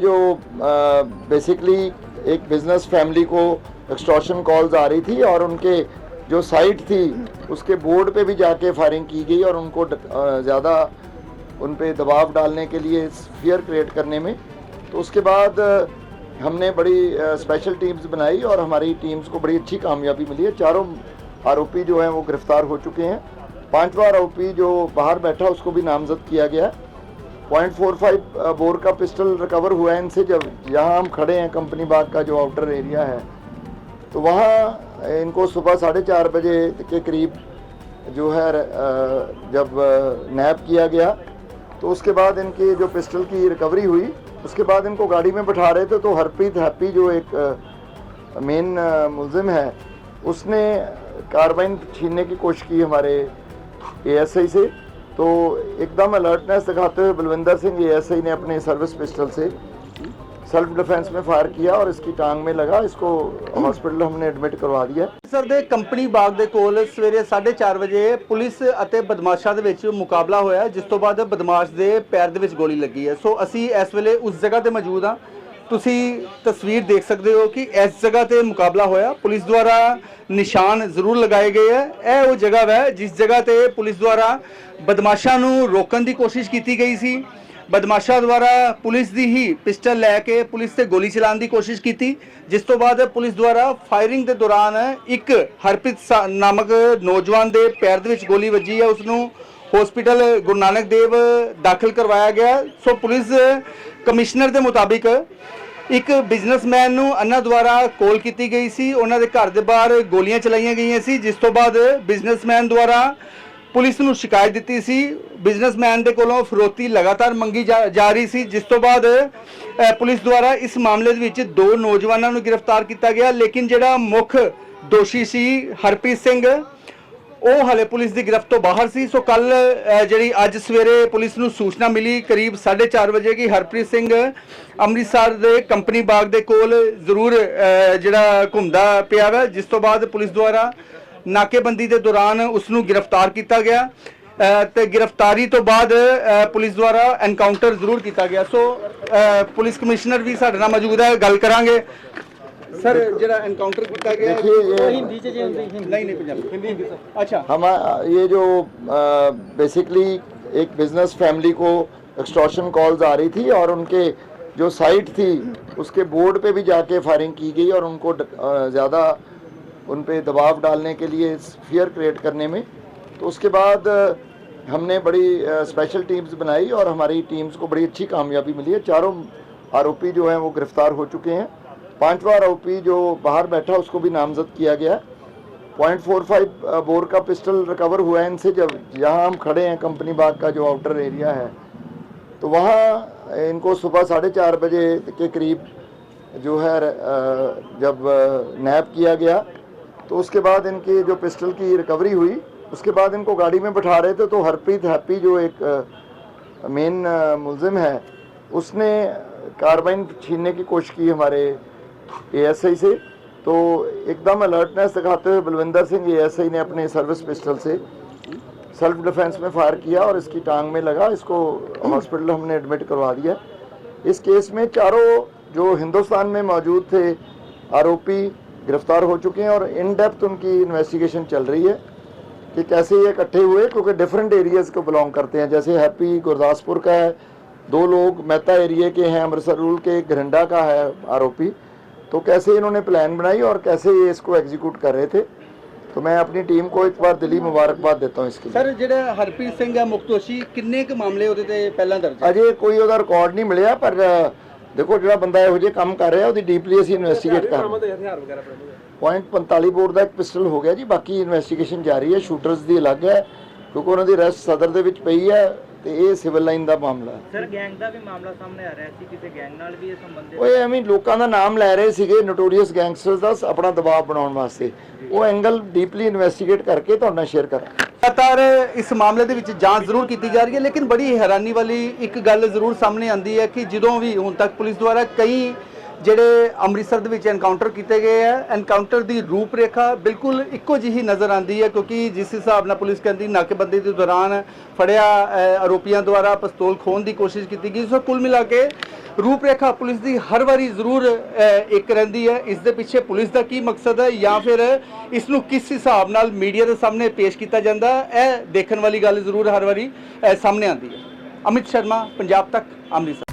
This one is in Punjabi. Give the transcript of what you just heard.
जो बेसिकली एक बिज़नेस फैमिली को एक्सटॉर्शन कॉल्स आ रही थी और उनके जो साइट थी, उसके बोर्ड पे भी जाके फायरिंग की गई और उनको ज़्यादा उन पे दबाव डालने के लिए फियर क्रिएट करने में। तो उसके बाद हमने बड़ी स्पेशल टीम्स बनाई और हमारी टीम्स को बड़ी अच्छी कामयाबी मिली है। चारों आरोपी जो हैं वो गिरफ़्तार हो चुके हैं। पांचवा आरोपी जो बाहर बैठा, उसको भी नामजद किया गया है। पॉइंट फोर फाइव बोर का पिस्टल रिकवर हुआ है इनसे। जब यहाँ हम खड़े हैं, कंपनी बाग का जो आउटर एरिया है तो वहाँ इनको सुबह साढ़े चार बजे के करीब जो है जब नैप किया गया तो उसके बाद इनकी जो पिस्टल की रिकवरी हुई, उसके बाद इनको गाड़ी में बैठा रहे थे तो हरप्रीत हैप्पी जो एक मेन मुलजिम है, उसने कार्बाइन छीनने की कोशिश की हमारे एएसआई से। तो एकदम अलर्टनेस दिखाते हुए बलविंदर सिंह एएसआई ने अपने सर्विस पिस्टल से सेल्फ डिफेंस में फायर किया और इसकी टांग में लगा इसको हॉस्पिटल हमने एडमिट करवा दिया है ਸਰ ਦੇ ਕੰਪਨੀ ਬਾਗ ਦੇ ਕੋਲ ਸਵੇਰੇ 4:30 ਵਜੇ ਪੁਲਿਸ ਅਤੇ ਬਦਮਾਸ਼ਾਂ ਦੇ ਵਿੱਚ ਮੁਕਾਬਲਾ ਹੋਇਆ ਜਿਸ ਤੋਂ ਬਾਅਦ ਬਦਮਾਸ਼ ਦੇ ਪੈਰ ਦੇ ਵਿੱਚ ਗੋਲੀ ਲੱਗੀ ਹੈ ਸੋ ਅਸੀਂ ਇਸ ਵੇਲੇ ਉਸ ਜਗ੍ਹਾ ਤੇ ਮੌਜੂਦ ਹਾਂ ਤੁਸੀਂ ਤਸਵੀਰ ਦੇਖ ਸਕਦੇ ਹੋ ਕਿ ਇਸ ਜਗ੍ਹਾ ਤੇ ਮੁਕਾਬਲਾ ਹੋਇਆ। ਪੁਲਿਸ ਦੁਆਰਾ ਨਿਸ਼ਾਨ ਜ਼ਰੂਰ ਲਗਾਏ ਗਏ ਹੈ। ਇਹ ਉਹ ਜਗ੍ਹਾ ਹੈ ਜਿਸ ਜਗ੍ਹਾ ਤੇ ਪੁਲਿਸ ਦੁਆਰਾ ਬਦਮਾਸ਼ਾਂ ਨੂੰ ਰੋਕਣ ਦੀ ਕੋਸ਼ਿਸ਼ ਕੀਤੀ ਗਈ ਸੀ। ਬਦਮਾਸ਼ਾਂ ਦੁਆਰਾ ਪੁਲਿਸ ਦੀ ਹੀ ਪਿਸਟਲ ਲੈ ਕੇ ਪੁਲਿਸ ਤੇ ਗੋਲੀ ਚਲਾਉਣ ਦੀ ਕੋਸ਼ਿਸ਼ ਕੀਤੀ। ਜਿਸ ਤੋਂ ਬਾਅਦ ਪੁਲਿਸ ਦੁਆਰਾ ਫਾਇਰਿੰਗ ਦੇ ਦੌਰਾਨ ਇੱਕ ਹਰਪ੍ਰੀਤ ਸਾ- ਨਾਮਕ ਨੌਜਵਾਨ ਦੇ ਪੈਰ ਦੇ ਵਿੱਚ ਗੋਲੀ ਵੱਜੀ ਹੈ। ਉਸ ਨੂੰ ਹਸਪੀਟਲ ਗੁਰੂ ਨਾਨਕ ਦੇਵ ਦਾਖਲ ਕਰਵਾਇਆ ਗਿਆ। ਸੋ ਪੁਲਿਸ ਕਮਿਸ਼ਨਰ ਦੇ ਮੁਤਾਬਿਕ ਇੱਕ ਬਿਜ਼ਨਸਮੈਨ ਨੂੰ ਅੰਨਾ ਦੁਆਰਾ ਕੋਲ ਕੀਤੀ ਗਈ ਸੀ। ਉਹਨਾਂ ਦੇ ਘਰ ਦੇ ਬਾਹਰ ਗੋਲੀਆਂ ਚਲਾਈਆਂ ਗਈਆਂ ਸੀ, ਜਿਸ ਤੋਂ ਬਾਅਦ ਬਿਜ਼ਨਸਮੈਨ ਦੁਆਰਾ ਪੁਲਿਸ ਨੂੰ ਸ਼ਿਕਾਇਤ ਦਿੱਤੀ ਸੀ। ਬਿਜ਼ਨਸਮੈਨ ਦੇ ਕੋਲੋਂ ਫਰੋਤੀ ਲਗਾਤਾਰ ਮੰਗੀ ਜਾ ਜਾ ਰਹੀ ਸੀ, ਜਿਸ ਤੋਂ ਬਾਅਦ ਪੁਲਿਸ ਦੁਆਰਾ ਇਸ ਮਾਮਲੇ ਦੇ ਵਿੱਚ ਦੋ ਨੌਜਵਾਨਾਂ ਨੂੰ ਗ੍ਰਿਫਤਾਰ ਕੀਤਾ ਗਿਆ। ਲੇਕਿਨ ਜਿਹੜਾ ਮੁੱਖ ਦੋਸ਼ੀ ਸੀ ਹਰਪ੍ਰੀਤ ਸਿੰਘ ਉਹ ਹਲੇ ਪੁਲਿਸ ਦੀ ਗ੍ਰਿਫਤ ਤੋਂ ਬਾਹਰ ਸੀ। ਸੋ ਕੱਲ ਜਿਹੜੀ ਅੱਜ ਸਵੇਰੇ ਪੁਲਿਸ ਨੂੰ ਸੂਚਨਾ ਮਿਲੀ ਕਰੀਬ 4:30 ਵਜੇ ਕਿ ਹਰਪ੍ਰੀਤ ਸਿੰਘ ਅੰਮ੍ਰਿਤਸਰ ਦੇ ਕੰਪਨੀ ਬਾਗ ਦੇ ਕੋਲ ਜ਼ਰੂਰ ਜਿਹੜਾ ਘੁੰਮਦਾ ਪਿਆ ਵਾ ਜਿਸ ਤੋਂ ਬਾਅਦ ਪੁਲਿਸ ਦੁਆਰਾ ਨਾਕੇਬੰਦੀ ਦੇ ਦੌਰਾਨ ਉਸ ਨੂੰ ਗ੍ਰਿਫਤਾਰ ਕੀਤਾ ਗਿਆ। ਅ, ਤੇ ਗ੍ਰਿਫਤਾਰੀ ਤੋਂ ਬਾਅਦ ਪੁਲਿਸ ਦੁਆਰਾ ਐਨਕਾਊਂਟਰ ਜ਼ਰੂਰ ਕੀਤਾ ਗਿਆ। ਸੋ ਪੁਲਿਸ ਕਮਿਸ਼ਨਰ ਵੀ ਸਾਡੇ ਨਾਲ ਮੌਜੂਦ ਹੈ ਗੱਲ ਕਰਾਂਗੇ। ਸਰ ਜਿਹੜਾ ਐਨਕਾਊਂਟਰ ਕੀਤਾ ਗਿਆ देखिए ये ਹਿੰਦੀ ਚ ਜੇ ਹੁੰਦੀ ਨਹੀਂ ਨਹੀਂ ਪੰਜਾਬੀ ਹਿੰਦੀ ਹਿੰਦੀ ਅੱਛਾ हम ये जो बेसिकली एक बिजनेस फैमिली को एक्सटॉर्शन कॉल्स आ रही थी और उनके जो साइट थी उसके बोर्ड पे भी जाके फायरिंग की गई और उनको ज़्यादा उन पे दबाव डालने के लिए फियर क्रिएट करने में तो उसके बाद अ, हमने बड़ी स्पेशल टीम्स बनाई और हमारी टीम्स को बड़ी अच्छी कामयाबी मिली है चारों आरोपी जो हैं वो गिरफ्तार हो चुके हैं पांचवा आरोपी जो बाहर बैठा, उसको भी नामजद किया गया पॉइंट फोर फाइव बोर का पिस्टल रिकवर हुआ है इनसे। जब यहाँ हम खड़े हैं कंपनी बाग का, जो आउटर एरिया है तो वहाँ इनको सुबह साढ़े चार बजे के करीब जो है जब नैप किया गया तो उसके बाद इनकी जो पिस्टल की रिकवरी हुई, उसके बाद इनको गाड़ी में बैठा रहे थे तो हरप्रीत हैप्पी, जो एक मेन मुलजिम है, उसने कार्बाइन छीनने की कोशिश की हमारे एएसआई से। तो एकदम अलर्टनेस दिखाते हुए बलविंदर सिंह एएसआई ने अपने सर्विस पिस्टल से सेल्फ डिफेंस में फायर किया और इसकी टांग में लगा। इसको हॉस्पिटल हमने एडमिट करवा दिया। इस केस में चारों जो हिंदुस्तान में मौजूद थे, आरोपी गिरफ़्तार हो चुके हैं और इन डेप्थ उनकी इन्वेस्टिगेशन चल रही है कि कैसे ये इकट्ठे हुए, क्योंकि डिफरेंट एरियाज़ को बिलोंग करते हैं। जैसे हैप्पी गुरदासपुर का है, दो लोग मेहता एरिया के हैं, अमृतसर रूल के, घरंडा का है आरोपी। तो कैसे इन्होंने प्लान बनाई और कैसे ये इसको एग्जीक्यूट कर रहे थे तो मैं अपनी टीम को एक बार दिली मुबारकबाद देता हूँ इसके लिए ਸਰ ਜਿਹੜਾ ਹਰਪ੍ਰੀਤ ਸਿੰਘ ਹੈ ਮੁੱਖ ਦੋਸ਼ੀ ਕਿੰਨੇ ਕੁ ਮਾਮਲੇ ਉਹਦੇ ਤੇ ਪਹਿਲਾਂ ਦਰਜ ਹੈ ਅਜੇ ਕੋਈ ਉਹਦਾ ਰਿਕਾਰਡ ਨਹੀਂ ਮਿਲਿਆ ਪਰ ਅ, ਦੇਖੋ ਜਿਹੜਾ ਬੰਦਾ ਇਹੋ ਜਿਹੇ ਕੰਮ ਕਰ ਰਿਹਾ ਉਹਦੀ ਡੀਪਲੀ ਅਸੀਂ ਇਨਵੈਸਟੀਗੇਟ ਕਰ ਰਹੇ ਹਾਂ ਪੁਆਇੰਟ 45 ਬੋਰ ਦਾ ਇੱਕ ਪਿਸਟਲ ਹੋ ਗਿਆ ਜੀ ਬਾਕੀ ਇਨਵੈਸਟੀਗੇਸ਼ਨ ਜਾਰੀ ਹੈ ਸ਼ੂਟਰਸ ਦੀ ਅਲੱਗ ਹੈ ਕਿਉਂਕਿ ਉਹਨਾਂ ਦੀ ਅਰੈਸਟ ਸਦਰ ਦੇ ਵਿੱਚ ਪਈ ਹੈ ਤੇ ਇਹ ਸਿਵਲ ਲਾਈਨ ਦਾ ਮਾਮਲਾ ਹੈ। ਸਰ ਗੈਂਗ ਦਾ ਵੀ ਮਾਮਲਾ ਸਾਹਮਣੇ ਆ ਰਿਹਾ ਸੀ ਕਿਸੇ ਗੈਂਗ ਨਾਲ ਵੀ ਇਹ ਸੰਬੰਧਿਤ? ਓਏ ਐਵੇਂ ਲੋਕਾਂ ਦਾ ਨਾਮ ਲੈ ਰਹੇ ਸੀਗੇ ਨੋਟੋਰੀਅਸ ਗੈਂਗਸਟਰਸ ਦਾ ਆਪਣਾ ਦਬਾਅ ਬਣਾਉਣ ਵਾਸਤੇ। ਉਹ ਐਂਗਲ ਡੀਪਲੀ ਇਨਵੈਸਟੀਗੇਟ ਕਰਕੇ ਤੁਹਾਡੇ ਨਾਲ ਸ਼ੇਅਰ ਕਰਾਂਗੇ। ਲਗਾਤਾਰ ਇਸ ਮਾਮਲੇ ਦੇ ਵਿੱਚ ਜਾਂਚ ਜ਼ਰੂਰ ਕੀਤੀ ਜਾ ਰਹੀ ਹੈ ਲੇਕਿਨ ਬੜੀ ਹੈਰਾਨੀ ਵਾਲੀ ਇੱਕ ਗੱਲ ਜ਼ਰੂਰ ਸਾਹਮਣੇ ਆਂਦੀ ਹੈ ਕਿ ਜਦੋਂ ਵੀ ਹੁਣ ਤੱਕ ਪੁਲਿਸ ਦੁਆਰਾ ਕਈ ਜਿਹੜੇ ਅੰਮ੍ਰਿਤਸਰ ਦੇ ਵਿੱਚ ਐਨਕਾਊਂਟਰ ਕੀਤੇ ਗਏ ਹੈ ਐਨਕਾਊਂਟਰ ਦੀ ਰੂਪਰੇਖਾ ਬਿਲਕੁਲ ਇੱਕੋ ਜਿਹੀ ਨਜ਼ਰ ਆਉਂਦੀ ਹੈ, ਕਿਉਂਕਿ ਜਿਸ ਹਿਸਾਬ ਨਾਲ ਪੁਲਿਸ ਕਹਿੰਦੀ ਨਾਕੇਬੰਦੀ ਦੇ ਦੌਰਾਨ ਫੜਿਆ ਆਰੋਪੀਆਂ ਦੁਆਰਾ ਪਿਸਤੌਲ ਖੋਹਣ ਦੀ ਕੋਸ਼ਿਸ਼ ਕੀਤੀ ਗਈ, ਸੋ ਕੁੱਲ ਮਿਲਾ ਕੇ ਰੂਪਰੇਖਾ ਪੁਲਿਸ ਦੀ ਹਰ ਵਾਰੀ ਜ਼ਰੂਰ ਇੱਕ ਰਹਿੰਦੀ ਹੈ। ਇਸ ਦੇ ਪਿੱਛੇ ਪੁਲਿਸ ਦਾ ਕੀ ਮਕਸਦ ਹੈ ਜਾਂ ਫਿਰ ਇਸ ਨੂੰ ਕਿਸ ਹਿਸਾਬ ਨਾਲ ਮੀਡੀਆ ਦੇ ਸਾਹਮਣੇ ਪੇਸ਼ ਕੀਤਾ ਜਾਂਦਾ ਇਹ ਦੇਖਣ ਵਾਲੀ ਗੱਲ ਜ਼ਰੂਰ ਹਰ ਵਾਰੀ ਸਾਹਮਣੇ ਆਉਂਦੀ ਹੈ। ਅਮਿਤ ਸ਼ਰਮਾ, ਪੰਜਾਬ ਤੱਕ, ਅੰਮ੍ਰਿਤਸਰ।